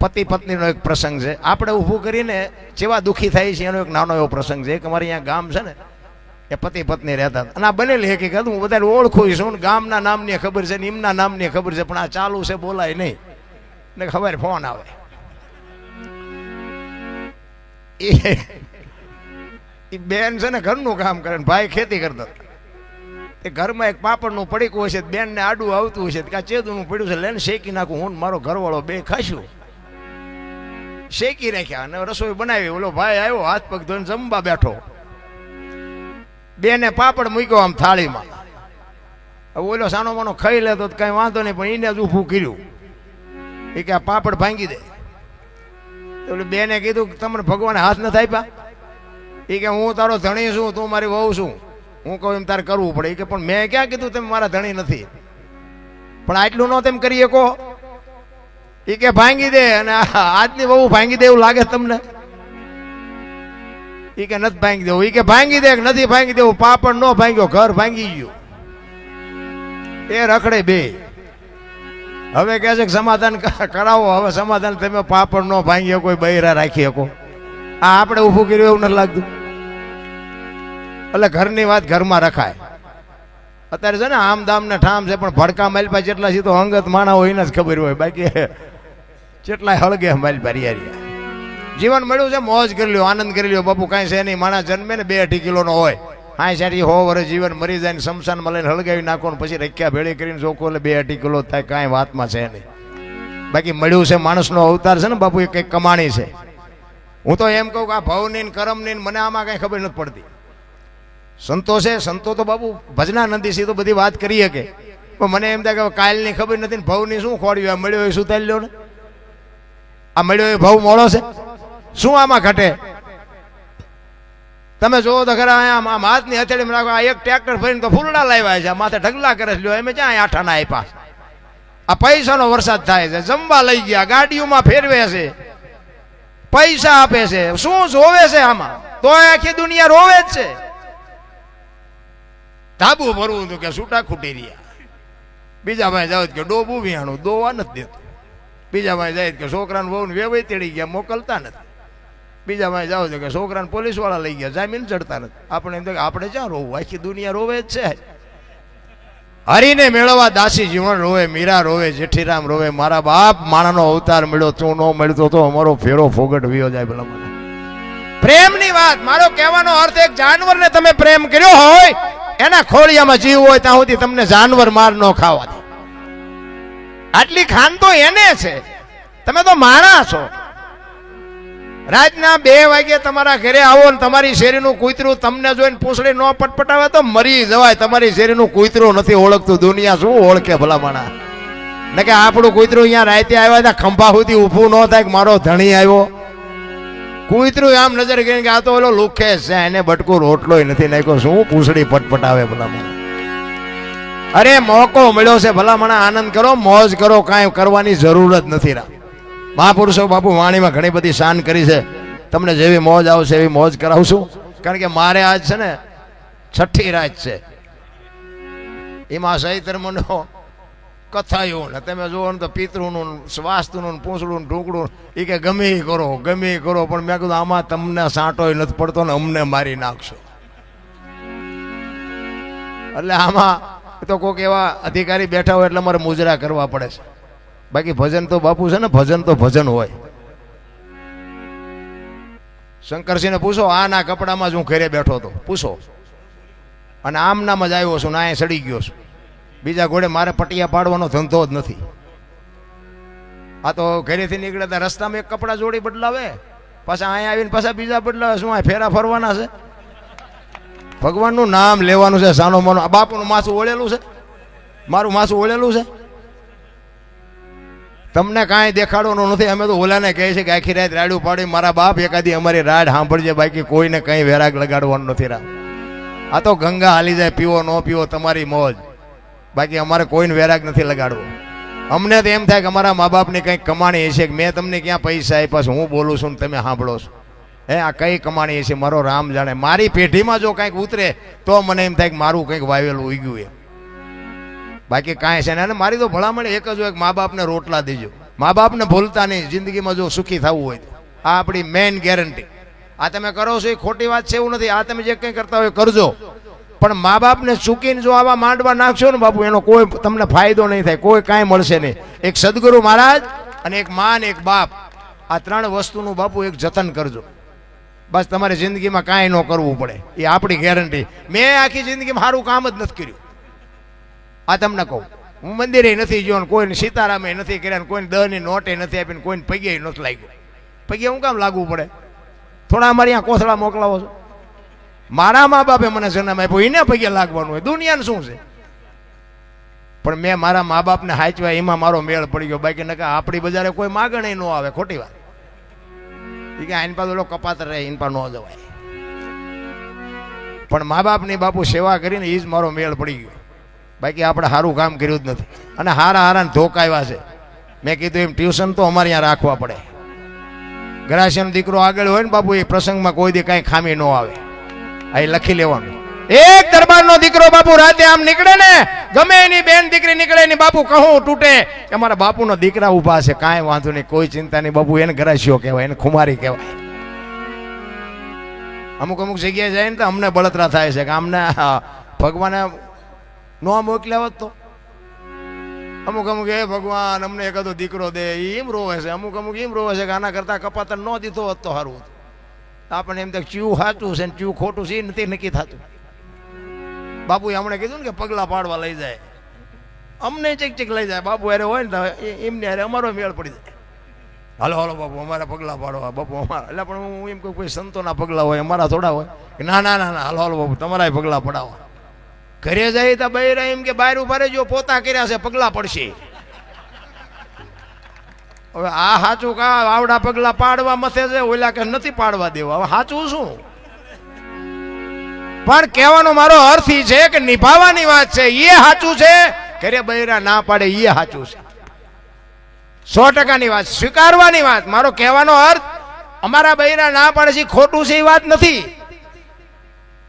પતિ પત્નીનો એક પ્રસંગ છે. આપણે ઊભું કરીને જેવા દુઃખી થાય છે એનો એક નાનો એવો પ્રસંગ છે. એક અમારે અહીંયા ગામ છે ને, એ પતિ પત્ની રહેતા હતા. અને આ બનેલી હકીકત હું બધાને ઓળખું છું ગામના નામની ખબર છે ને એમના નામની ખબર છે, પણ આ ચાલુ છે, બોલાય નહીં. ને ખબર ફોન આવે. એ બેન છે ને ઘરનું કામ કરે ને ભાઈ ખેતી કરતા એ ઘરમાં એક પાપડનું પડીકું હશે બેનને આડું આવતું હશે કે કાં ચેદુનું પડ્યું છે, લેન શેકી નાખું, હું મારો ઘરવાળો બે ખાશું. શેકી રાખ્યા અને રસોઈ બનાવી. ઓલો ભાઈ આવ્યો, હાથ પગ ધોઈને જમવા બેઠો. બેને પાપડ મૂક્યો આમ થાળીમાં. હવે ઓલો સાનો માનો ખાઈ લેતો કઈ વાંધો નહીં, પણ એને જ ઊભું કર્યું. એ કે આ પાપડ ભાંગી દે. ઓલું બેને કીધું તમને ભગવાન હાથ નથી આપ્યા? એ કે હું તારો ધણી છું, તું મારી વહુ છું. હું કહું એમ તારે કરવું પડે. એ કે પણ મેં ક્યાં કીધું તમે મારા ધણી નથી? પણ આટલું ન તેમ કરી શકો એ કે ભાંગી દે અને આજની બહુ ભાંગી દે એવું લાગે તમને? એ કે નથી ભાંગી દેવું. એ કે ભાંગી દે નથી ભાંગી દેવું? પાપડ નો ભાંગ્યો, ઘર ભાંગી ગયું. એ રખડે બે. હવે કહે છે કે સમાધાન કરાવો. હવે સમાધાન તમે પાપડ નો ભાંગી કોઈ બૈરા રાખી શકો. આ આપણે ઊભું કર્યું એવું નથી લાગતું. એટલે ઘરની વાત ઘરમાં રખાય. અત્યારે છે ને આમ દામ ને ઠામ છે, પણ ભડકા માલપા જેટલા છે તો અંગત માણા હોય ને જ ખબર હોય. બાકી જેટલા હળગે માલપા રિયા જીવન મળ્યું છે, મોજ કરી લ્યો, આનંદ કરી લ્યો, બાપુ, કાંઈ છે નહીં. માણસ જન્મે ને બે અઢી કિલોનો હોય. હા સારી હો વર્ષ જીવન મરી જાય ને શમશાનમાં લઈને હળગાવી નાખો ને પછી રખ્યા ભેળી કરીને ચોખ્ખો એટલે બે અઢી કિલો થાય, કાંઈ વાતમાં છે નહીં. બાકી મળ્યું છે માણસનો અવતાર છે ને બાપુ, એ કંઈક કમાણી છે. હું તો એમ કહું કે આ ભવની કરમની મને આમાં કાંઈ ખબર નથી પડતી. સંતો છે, સંતો તો બાપુ ભજના નંદી સી તો બધી વાત કરી શકે. પણ મને એમ થાય કે કાલની ખબર નથી ને ભવની શું ખોડ્યું મળ્યો એ શું થાય લ્યો ને. આ મળ્યો એ ભવ મોડો છે. શું આમાં ઘટે? તમે જોવો તો ખરા અહીંયા આમ હાથની હથેળીમાં રાખો, આ એક ટ્રેક્ટર ભરીને તો ફૂલડા લાવ્યા છે. માથે ઢગલા કરે છે. એમ ક્યાં આઠાના આપ્યા? આ પૈસાનો વરસાદ થાય છે. જમવા લઈ ગયા, ગાડીઓમાં ફેરવે છે. પૈસા આપે છે. શું જોવે છે આમાં? તો આખી દુનિયા રોવે જ છે. ધાબુ ભરવું હતું કે છૂટા ખૂટી રહ્યા. બીજા ભાઈ જાવ કે ડોબું વિહાણું, દોવા નથી દેતું. બીજા ભાઈ જાય કે છોકરાને બહુ વેવાઈ તેડી ગયા, મોકલતા નથી. બીજામાં જાઓ છો કે છોકરાને પોલીસવાળા લઈ ગયા, જામીન ચડતા નથી. આપણે આપણે ક્યાં રોવું, આખી દુનિયા રોવે જ છે. હરીને મેળવવા, દાસી જીવન રોવે, મીરા રોવે, જેઠીરામ રોવે, મારા બાપ માણાનો અવતાર મળ્યો, તું ન મળતો તો અમારો ફેરો ફોગટ વિયો જાય ભલા મને. પ્રેમની વાત, મારો કહેવાનો અર્થ એક, જાનવરને તમે પ્રેમ કર્યો હોય, એના ખોળિયામાં જીવ હોય ત્યાં સુધી તમને જાનવર માર ન ખાવા આટલી ખાન તો એને છે. તમે તો માણા છો. રાતના બે વાગે તમારા ઘરે આવો ને તમારી શેરીનું કૂતરું તમને જોઈને પૂછડી ન પટપટાવે તો મરી જવાય. તમારી શેરીનું કૂતરું નથી ઓળખતું. દુનિયા શું ઓળખે ભલા માણા ને કે આપણું કૂતરું અહીંયા રાતે આવ્યા હતા, ખંભા સુધી ઊભું ન થાય કે મારો ધણી આવ્યો. કૂતરું આમ નજર કરીને કે આ તો ઓલો લુખે છે, એને બટકું રોટલોય નથી નાખ્યો. શું પૂછડી પટપટાવે ભલા માણા અરે, મોકો મળ્યો છે ભલા મને આનંદ કરો, મોજ કરો, કાંઈ કરવાની જરૂર જ નથી રા. મહાપુરુષો, બાપુ વાણીમાં ઘણી બધી શાન કરી છે. તમને જેવી મોજ આવશે, એવી મોજ કરાવશું. કારણ કે મારે આજ છે ને, છઠ્ઠી રાત છે. એમાં સહી ધર્મનો કથાયું ને, તમે જુઓ ને તો પિતૃનું, સ્વાસ્થ્યનું, પૂંછડું ઢૂંકડું એ કે ગમે એ કરો, ગમે કરો, પણ મેં કીધું, આમાં તમને સાંટોય નથી પડતો ને અમને મારી નાખશો. એટલે આમાં તો કોઈક એવા અધિકારી બેઠા હોય એટલે મારે મુજરા કરવા પડે છે. બાકી ભજન તો બાપુ છે ને, ભજન તો ભજન હોય. શંકરસિંહને પૂછો, આના કપડામાં જ હું ઘરે બેઠો હતો? પૂછો. અને આમ નામ જ આવ્યો છું ને સડી ગયો છું. બીજા ઘોડે મારે પટિયા પાડવાનો ધંધો જ નથી. આ તો ઘરેથી નીકળે ત્યાં રસ્તામાં એક કપડાં જોડી બદલાવે. પાછા અહીંયા આવીને પાછા બીજા બદલાવે. શું આ ફેરા ફરવાના છે? ભગવાનનું નામ લેવાનું છે, સાનો માનો. આ બાપુનું માસું ઓળેલું છે? મારું માસું ઓળેલું છે? તમને કાંઈ દેખાડવાનું નથી. અમે તો ઓલાને કહે છે કે આખી રાત રાડું પાડી મારા બાપ એકાદી અમારી રાડ સાંભળજે, બાકી કોઈને કંઈ વેરાગ લગાડવાનું નથી રા આ તો ગંગા હાલી જાય, પીવો, ન પીવો, તમારી મોજ. બાકી અમારે કોઈને વેરાગ નથી લગાડવો. અમને તો એમ થાય કે અમારા મા બાપની કંઈક કમાણી હશે કે મેં તમને ક્યાં પૈસા આપ્યા છે? હું બોલું છું ને તમે સાંભળો છો. હે, આ કઈ કમાણી છે મારો રામ જાણે. મારી પેઢીમાં જો કંઈક ઉતરે, તો મને એમ થાય કે મારું કંઈક વાવેલું ઉગ્યું એમ. બાકી કાંઈ છે ને મારી તો ભલામણ એક જ હોય મા બાપને રોટલા દેજો. મા બાપને ભૂલતા નહીં, જિંદગીમાં જો સુખી થવું હોય તો. આ આપણી મેઇન ગેરંટી આ તમે કરો છો, એ ખોટી વાત છે એવું નથી. આ તમે જે કંઈ કરતા હોય કરજો. પણ મા બાપને ચૂકીને જો આવા માંડવા નાખશો ને બાપુ, એનો કોઈ તમને ફાયદો નહીં થાય, કોઈ કાંઈ મળશે નહીં. એક સદગુરુ મહારાજ અને એક મા અને એક બાપ. આ ત્રણ વસ્તુનું બાપુ એક જતન કરજો. બસ તમારે જિંદગીમાં કાંઈ ન કરવું પડે. એ આપણી ગેરંટી મેં આખી જિંદગીમાં સારું કામ જ નથી કર્યું. આ તમને કહું. હું મંદિરે નથી ગયો ને કોઈને સીતારામે નથી કર્યા ને કોઈને દહની નોટે નથી આપીને કોઈને પગે નથી લાગ્યું. પગે હું કામ લાગવું પડે? થોડા અમારે અહીંયા કોથળા મોકલાવો છો? મારા મા બાપે મને જન્મ આપ્યો. એને પગે લાગવાનું હોય. દુનિયાને શું છે? પણ મેં મારા મા બાપને હાચવા એમાં મારો મેળ પડી ગયો. બાકી નકા આપણી બજારે કોઈ માગણે ન આવે, ખોટી વાત. એ કે પાસે ઓલો કપાત રહે એન પાસે ન જવાય. પણ મા બાપની બાપુ સેવા કરીને એ જ મારો મેળ પડી ગયો. બાકી આપણે સારું કામ કર્યું જ નથી. અને હારા હારા ધોકા આવ્યા છે. મેં કીધું એમ ટ્યુશન તો અમારે ત્યાં રાખવા પડે. ગ્રાસિયમ દીકરો આગળ હોય ને બાપુ, એ પ્રસંગમાં કોઈ દી કાંઈ ખામી ન આવે. આ લખી લેવાનું. એક દીકરો બાપુ રાતે આમ નીકળે ને, ગમે એની બેન દીકરી નીકળે એની બાપુ કહું તૂટે, કે અમારા બાપુનો દીકરા ઊભા છે, કાંઈ વાંધો નહીં, કોઈ ચિંતા નહીં, બાપુ એને ગ્રાસિયો કહેવાય, એને ખુમારી કહેવાય. અમુક અમુક જગ્યાએ જાય ને તો અમને બળતરા થાય છે, કે અમને ભગવાને નો મોકલ્યા હોત તો. અમુક અમુક એ, ભગવાન, અમને એકાદો દીકરો દે એમ રોવે છે. અમુક અમુક એમ રોવે છે કે આના કરતા કપાતર ન દીધો હોત તો સારું હતું. આપણને એમ તો ચ્યુ સાચું છે ને ચીવું ખોટું છે નથી, નક્કી થતું. બાપુએ હમણાં કીધું ને કે પગલા પાડવા લઈ જાય. અમને ચેક ચેક લઈ જાય. બાપુ અરે હોય ને તો એમને અરે અમારો મેળ પડી જાય. હાલો હાલો બાપુ, અમારા પગલા પાડવા. બાપુ, અમારા એટલે પણ હું એમ કહું કોઈ સંતોના પગલા હોય, અમારા થોડા હોય. કે ના ના ના ના, હાલો હાલો બાપુ તમારા પગલા પડાવવા. ઘરે જાય તો બહાર એમ કે બહાર ઊભા રહેજો, પોતા કર્યા છે, પગલા પડશે. હવે આ સાચું કા આવડા પગલા પાડવા મથે છે, ઓલા કે નથી પાડવા દેવા. હવે સાચું શું? પણ કહેવાનો મારો અર્થ ઈ છે કે નિભાવવાની વાત છે. એ સાચું છે? ઘરે બૈરા ના પાડે એ સાચું છે. સો ટકાની વાત, સ્વીકારવાની વાત. મારો કહેવાનો અર્થ, અમારા બૈરા ના પાડે છે ખોટું છે એ વાત નથી.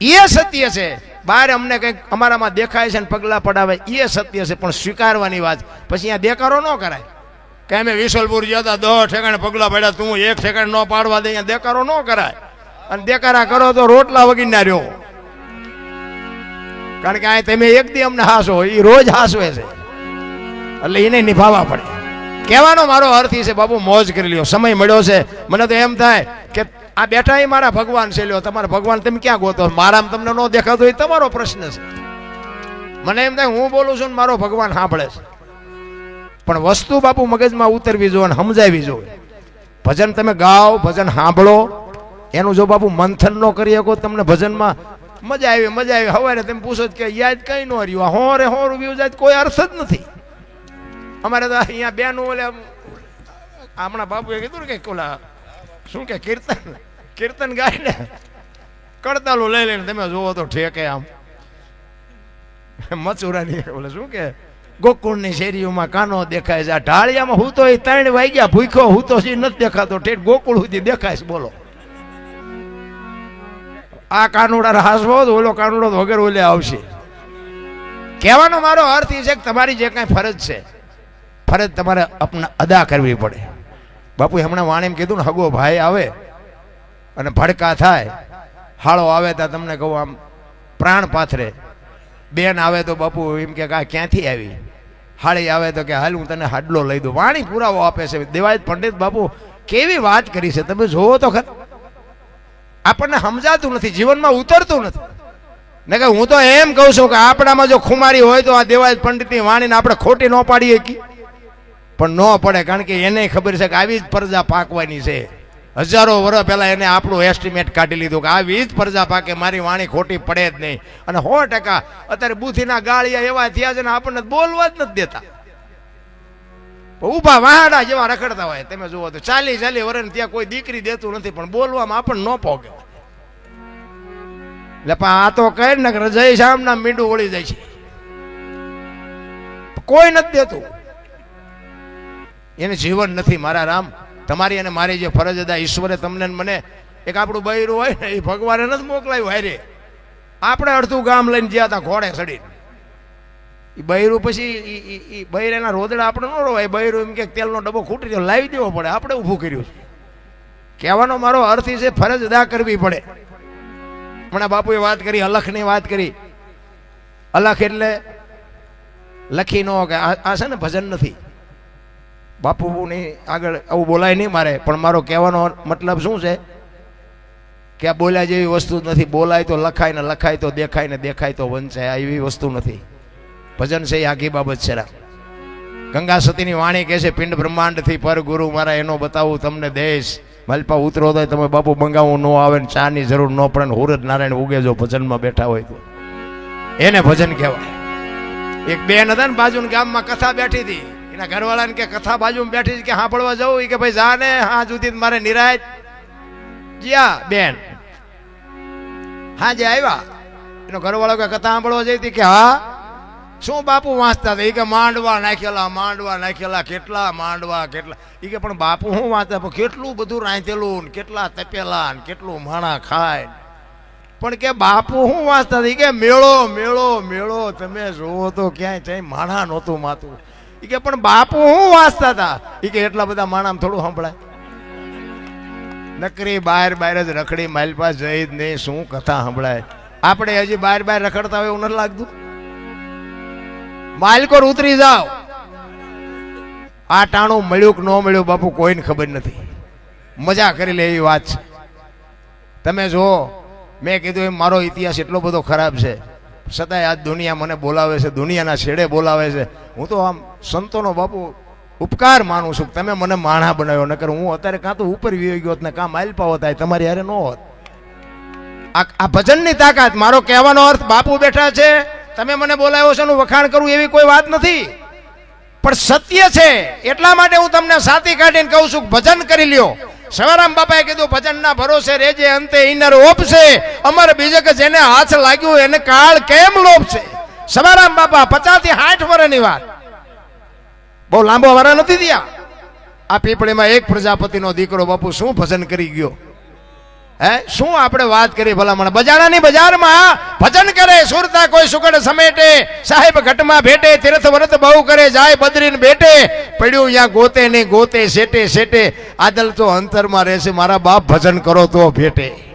એ સત્ય છે. બહાર અમને કંઈક અમારામાં દેખાય છે ને પગલાં પડાવે એ સત્ય છે, પણ સ્વીકારવાની વાત. પછી અહીંયા દેકારો ન કરાય. કે અમે વિશલપુર ગયા દસ ઠેકાણે પગલાં પડ્યા, તું એક ઠેકાણે ન પાડવા દે, અહીંયા દેકારો ન કરાય. અને દેકારા કરો તો રોટલા વગીને રહ્યો. કારણ કે આ તમે એક દી અમને હાસો, એ રોજ હાસવે છે. એટલે એને નિભાવવા પડે. કહેવાનો મારો અર્થ છે, બાબુ, મોજ કરી લ્યો, સમય મળ્યો છે. મને તો એમ થાય કે આ બેઠા એ મારા ભગવાન છે, લ્યો, તમારા ભગવાન તમે ક્યાં ગોતો? મારામાં તમને ન દેખાતો એ તમારો પ્રશ્ન છે. મને એમ થાય, હું બોલું છું ને મારો ભગવાન સાંભળે છે. પણ વસ્તુ બાપુ મગજમાં ઉતરવી જોઈએ સમજાવી જોઈએ. ભજન તમે ગાઓ, ભજન સાંભળો. એનું જો બાપુ મંથન ન કરી શકો, તમને ભજનમાં મજા આવી મજા આવી. હવારે તમે પૂછો કે યાદ કઈ ન રહ્યું? હો રે હો રૂપિયું જાય કોઈ અર્થ જ નથી. અમારે તો અહીંયા બેનું ઓલે હમણાં બાપુએ કીધું ને કે ઓલા, શું કે, કીર્તન કીર્તન ગાઈને કડતાલું લઈ લઈને તમે જોવો તો ઠેકે આમ. મચુરાની ઓલે શું કે, ગોકુળની શેરીઓમાં કાનો દેખાય છે. આ ઢાળિયામાં હું તો એ ત્રણ વાગ્યા ભૂખ્યો, હું તો સી નથી દેખાતો. ઠેઠ ગોકુળ સુધી દેખાય છે, બોલો. આ કાનુડા હાસવો તો ઓલો કાનુડો વગેરે ઓલે આવશે. કહેવાનો મારો અર્થ એ છે કે તમારી જે કાંઈ ફરજ છે, ફરજ તમારે અપના અદા કરવી પડે. બાપુ હમણાં વાણીમ કીધું ને, હગો ભાઈ આવે અને ભડકા થાય, હાળો આવે ત્યાં તમને કહું આમ પ્રાણ પાથરે. બેન આવે તો બાપુ એમ કે આ ક્યાંથી આવી? હાળી આવે તો કે હાલ હું તને હાડલો લઈ દઉં. વાણી પુરાવો આપે છે. દેવાયત પંડિત બાપુ કેવી વાત કરી છે? તમે જોવો તો ખર. આપણને સમજાતું નથી, જીવનમાં ઉતરતું નથી. ને કે હું તો એમ કહું છું કે આપણામાં જો ખુમારી હોય તો આ દેવાયત પંડિતની વાણીને આપણે ખોટી ન પાડીએ કે. પણ ન પડે, કારણ કે એને ખબર છે કે આવી જ પ્રજા પાકવાની છે. હજારો વર્ષ પહેલાં એને આપણું એસ્ટિમેટ કાઢી લીધું કે આવી જ પ્રજા પાકે, મારી વાણી ખોટી પડે જ નહીં. અને સો ટકા, અત્યારે બુથીના ગાળિયા એવા થયા છે ને આપણને બોલવા જ નથી દેતા. ઊભા વાહાડા જેવા રખડતા હોય. તમે જુઓ તો ચાલી ચાલી વરણ ત્યાં કોઈ દીકરી દેતું નથી, પણ બોલવામાં આપણને ન પોગે. એટલે પણ આ તો કહે ને કે જય શામના મીંડું વળી જાય છે. કોઈ નથી દેતું. એને જીવન નથી મારા રામ. તમારી અને મારી જે ફરજ હતા, ઈશ્વરે તમને મને એક આપણું બૈરું હોય ને, એ ભગવાને નથી મોકલાયું, હારે. આપણે અડધું ગામ લઈને ગયા હતા ઘોડે ચડી એ બૈરું પછી એ બૈર એના રોદડા આપણે ન રોવાય. બૈરું એમ કે તેલનો ડબ્બો ખૂટી ગયો, લાવી દેવો પડે. આપણે ઊભું કર્યું છે. કહેવાનો મારો અર્થ છે, ફરજ અદા કરવી પડે. હમણાં બાપુએ વાત કરી, અલખની વાત કરી. અલખ એટલે લખી નો કે, આ છે ને ભજન નથી. બાપુની આગળ આવું બોલાય નહીં મારે, પણ મારો કહેવાનો મતલબ શું છે? કે આ બોલ્યા જેવી વસ્તુ નથી. બોલાય તો લખાય ને લખાય તો દેખાય ને દેખાય તો વંચાય એવી વસ્તુ નથી. ભજન છે એ આખી બાબત છે ગંગા સતીની વાણી કહે છે, પિંડ બ્રહ્માંડથી પર ગુરુ મારા, એનો બતાવું તમને દેશ. મલપા ઉતરો તો તમે બાપુ મંગાવું ન આવે ને ચાની જરૂર ન પડે ને હુરજ નારાયણ ઉગે જો ભજનમાં બેઠા હોય તો. એને ભજન કહેવાય. એક બેન હતા ને બાજુ ગામમાં કથા બેઠી હતી. એના ઘરવાળાને કે કથા બાજુમાં બેઠી કે સાંભળવા જવું કે, ભાઈ જા ને હા જુદી મારે નિરાય જ્યા, બેન. હા જે આવ્યા. એનો ઘરવાળો કે કથા સાંભળવા જઈ હતી કે, હા. શું બાપુ વાંચતા હતા? એ કે માંડવા નાખેલા માંડવા નાખેલા, કેટલા માંડવા, કેટલા? એ કે, પણ બાપુ શું વાંચતા? પણ કેટલું બધું રાંધેલું ને કેટલા તપેલા ને કેટલું માણા ખાય પણ કે, બાપુ શું વાંચતા હતા? ઈ કે, મેળો મેળો મેળો, તમે જોવો તો ક્યાંય ત્યાં માણા નહોતું માતું. ઈ કે, પણ બાપુ શું વાંચતા હતા? ઈ કે, એટલા બધા માણામાં થોડું સંભળાય. નકરી બહાર બહાર જ રખડી માઇલ પાસ જઈ જ નહીં, શું કથા સંભળાય? આપણે હજી બહાર બહાર રખડતા હોય એવું નથી લાગતું? માલકોર ઉતરી જાઓ. આ ટાણું મળ્યું કે ન મળ્યું બાપુ કોઈને ખબર નથી. મજા કરી લે એવી વાત છે. તમે જુઓ, મેં કીધું એમ, મારો ઇતિહાસ એટલો બધો ખરાબ છે. છતાંય આજ દુનિયા મને બોલાવે છે, દુનિયાના છેડે બોલાવે છે. હું તો આમ સંતોનો બાપુ ઉપકાર માનું છું તમે મને માણા બનાવ્યો, નકર હું અત્યારે કાં તો ઉપર વી ગયો ને કાં માલપા થાય તમારી હારે ન હોત. આ ભજનની તાકાત, મારો કહેવાનો અર્થ બાપુ બેઠા છે. તમે મને બોલાવ્યો છે એનું વખાણ કરું એવી કોઈ વાત નથી. પણ સત્ય છે, એટલા માટે હું તમને સાથી કાઢીને કહું છું ભજન કરી લ્યો. સવારામ બાપાએ કીધું, ભજનના ભરોસે રેજે અંતે ઇનર ઓપશે. અમર બીજક જેને હાથ લાગ્યું એને કાળ કેમ લોપશે? સવારામ બાપા પચાસથી સાઠ વર્ષની વાત. બહુ લાંબો વારા નથી થયા. આ પીપળીમાં એક પ્રજાપતિનો દીકરો બાપુ શું ભજન કરી ગયો? હે, શું આપણે વાત કરી ભલામણ? બજાણાની બજારમાં ભજન કરે, સુરતા કોઈ સુગડ સમેટે, સાહેબ ઘટમાં ભેટે તીર્થ વ્રત બહુ કરે, જાય બદરીને બેટે પડ્યું ત્યાં ગોતે ને ગોતે સેટે સેટે આદલ તો અંતરમાં રહેશે, મારા બાપ ભજન કરો તો ભેટે.